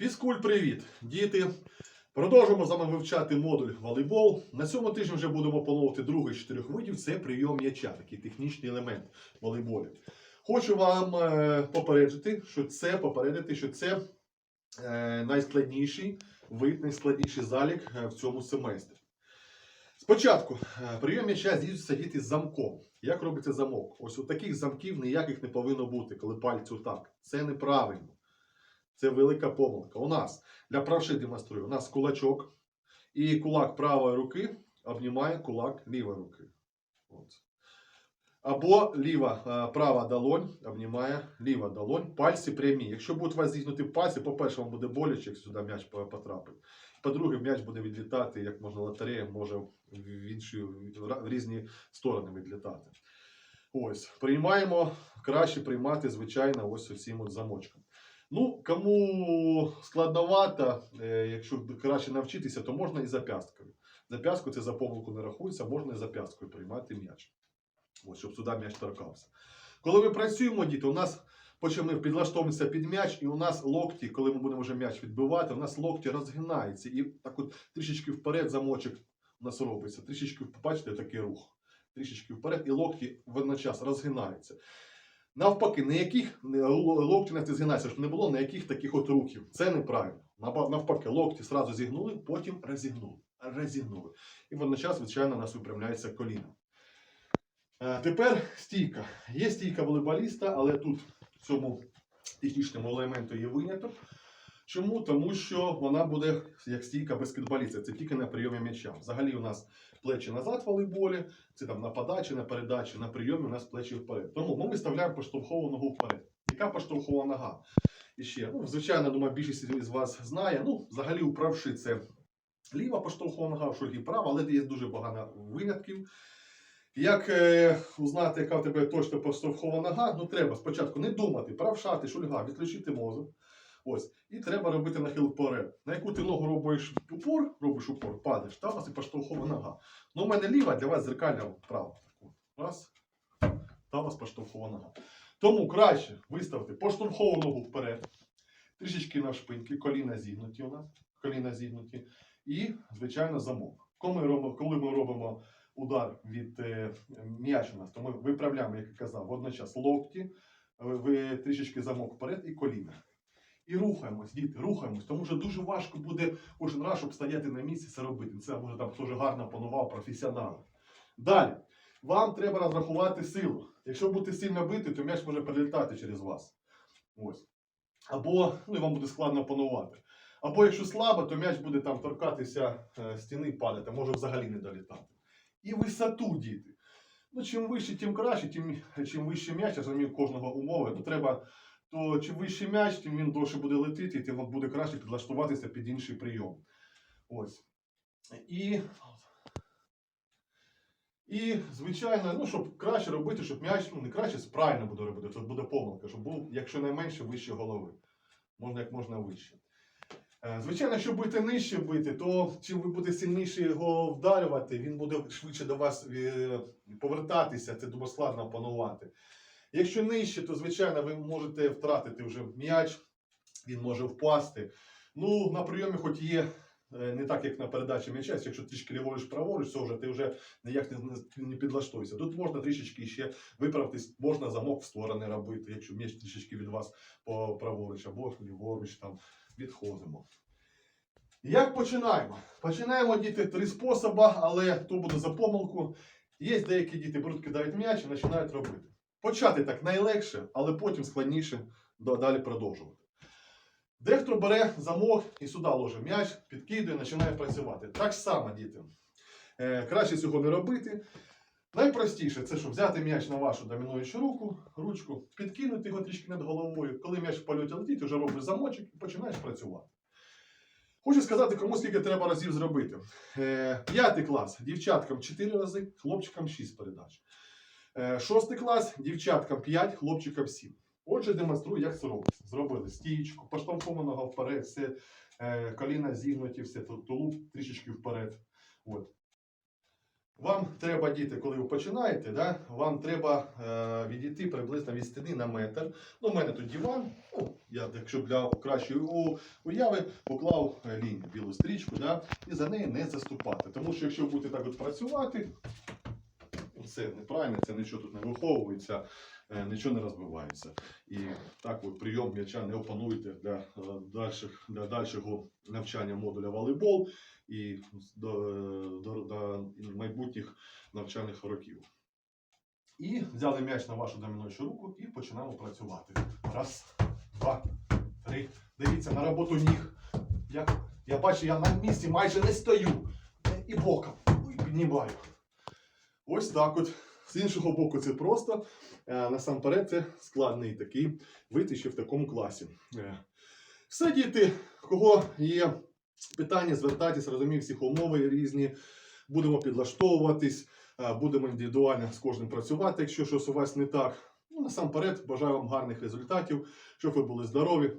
Фізкуль, привіт! Діти! Продовжуємо з вами вивчати модуль волейбол. На цьому тижні вже будемо опановувати другий з чотирьох видів це прийом м'яча, такий технічний елемент в волейболі. Хочу вам е, попередити, що це попередити, що це е, найскладніший вид, найскладніший залік е, в цьому семестрі. Спочатку прийом м'яча здійснюється діти з замком. Як робиться замок? Ось у таких замків ніяких не повинно бути, коли пальці отак. Це неправильно. Це велика помилка. У нас для правши демонструю. У нас кулачок і кулак правої руки обнімає кулак лівої руки. От. Або ліва, е, права долонь обнімає ліва долонь. Пальці прямі. Якщо будуть вас зігнуті пальці, по-перше, вам буде боляче, як сюди м'яч потрапить. По-друге, м'яч буде відлітати, як можна лотерея, може в інші в різні сторони відлітати. Ось, приймаємо, краще приймати, звичайно, ось цим от замочком. Ну, кому складновато, е, якщо краще навчитися, то можна і зап'ясткою. Зап'ястку це за помилку не рахується, можна і зап'ясткою приймати м'яч. Ось, щоб сюди м'яч торкався. Коли ми працюємо, діти, у нас ми підлаштовуємося під м'яч, і у нас локті, коли ми будемо вже м'яч відбивати, у нас локті розгинаються. І так от трішечки вперед замочок у нас робиться. Трішечки, бачите, такий рух. Трішечки вперед, і локті водночас розгинаються. Навпаки, ніяких не- л- локті не згинаються, щоб не було ніяких таких от рухів. Це неправильно. Навпаки, локті зразу зігнули, потім розігнули. Розігнули. І водночас, звичайно, у нас випрямляється коліно. Е, Тепер стійка. Є стійка волейболіста, але тут в цьому технічному елементу є виняток. Чому? Тому що вона буде як стійка баскетболіста. Це тільки на прийомі м'яча. Взагалі у нас плечі назад в волейболі, це там на подачі, на передачі, на прийомі у нас плечі вперед. Тому ми виставляємо поштовхову ногу вперед. Яка поштовхова нога? І ще, ну, звичайно, думаю, більшість із вас знає. Ну, взагалі, у правши це ліва поштовхова нога, в шульгі права, але є дуже багато винятків. Як е, узнати, яка в тебе точно поштовхова нога, ну треба спочатку не думати, правша ти, шульга, відключити мозок. Ось. І треба робити нахил вперед. На яку ти ногу робиш упор, робиш упор, падаєш, там у і поштовхова нога. Ну, у мене ліва, для вас зеркальна права. Раз. Там у вас поштовхова нога. Тому краще виставити поштовхову ногу вперед. Трішечки навшпиньки, коліна зігнуті у нас. Коліна зігнуті. І, звичайно, замок. Коли ми робимо, коли ми робимо удар від е, м'яча у нас, то ми виправляємо, як я казав, водночас локті, ви трішечки замок вперед і коліна. І рухаємось, діти, рухаємось, тому що дуже важко буде кожен раз, щоб стояти на місці, це робити. Це може там вже гарно панував, професіонал. Далі. Вам треба розрахувати силу. Якщо будете сильно бити, то м'яч може перелітати через вас. Ось. Або ну, вам буде складно панувати. Або якщо слабо, то м'яч буде там торкатися е, стіни падати, може взагалі не долітати. І висоту, діти. Ну, чим вище, тим краще, тим чим вище м'яч, я розумію, кожного умови, ну треба то чим вищий м'яч, тим він довше буде летіти, і тим буде краще підлаштуватися під інший прийом. Ось. І, і звичайно, ну, щоб краще робити, щоб м'яч, ну не краще, правильно буде робити, це буде помилка, щоб був, якщо найменше, вище голови. Можна як можна вище. Е, Звичайно, якщо будете нижче бити, то чим ви будете сильніше його вдарювати, він буде швидше до вас е, повертатися, це дуже складно опанувати. Якщо нижче, то звичайно ви можете втратити вже м'яч, він може впасти. Ну, на прийомі, хоч є е, не так, як на передачі м'яча, якщо трішки ліворуч праворуч, все вже ти вже ніяк не, не- не підлаштуєшся. Тут можна трішечки ще виправитись, можна замок в сторони робити, якщо м'яч трішечки від вас по праворуч або ліворуч там відходимо. Як починаємо? Починаємо діти три способи, але то буде за помилку. Є деякі діти беруть, кидають м'яч і починають робити. Почати так найлегше, але потім складніше далі продовжувати. Дехто бере замок і сюди ложить м'яч, підкидує, починає працювати. Так само, діти. Е, краще цього не робити. Найпростіше це, щоб взяти м'яч на вашу домінуючу руку, ручку, підкинути його трішки над головою. Коли м'яч в польоті летить, вже робиш замочок і починаєш працювати. Хочу сказати, кому скільки треба разів зробити. Е, П'ятий клас дівчаткам 4 рази, хлопчикам 6 передач. Е, Шостий клас дівчаткам 5, хлопчикам 7. Отже, демонструю, як це робиться. Зробили стієчку, поштовхованого вперед, все е, коліна зігнуті, все ту- тулуб трішечки вперед. От. Вам треба, діти, коли ви починаєте, да, вам треба е, відійти приблизно від стіни на метр. Ну, у мене тут диван, ну, я, якщо для кращої уяви, поклав е, лінію, білу стрічку, да, і за неї не заступати. Тому що якщо ви будете так от працювати, це неправильно, це нічого тут не виховується, е, нічого не розбивається. І так от прийом м'яча не опануєте для, е, дальших, для дальшого навчання модуля волейбол і до, до, до майбутніх навчальних років. І взяли м'яч на вашу домінуючу руку і починаємо працювати. Раз, два, три. Дивіться на роботу ніг. Я, я бачу, я на місці майже не стою. Е, І боком. Піднімаю. Ось так от. З іншого боку, це просто. Е, Насамперед, це складний такий вид ще в такому класі. Е, Все, діти, кого є питання, звертайтесь, розумію, всіх умови різні. Будемо підлаштовуватись, е, будемо індивідуально з кожним працювати, якщо щось у вас не так. Ну, насамперед, бажаю вам гарних результатів, щоб ви були здорові,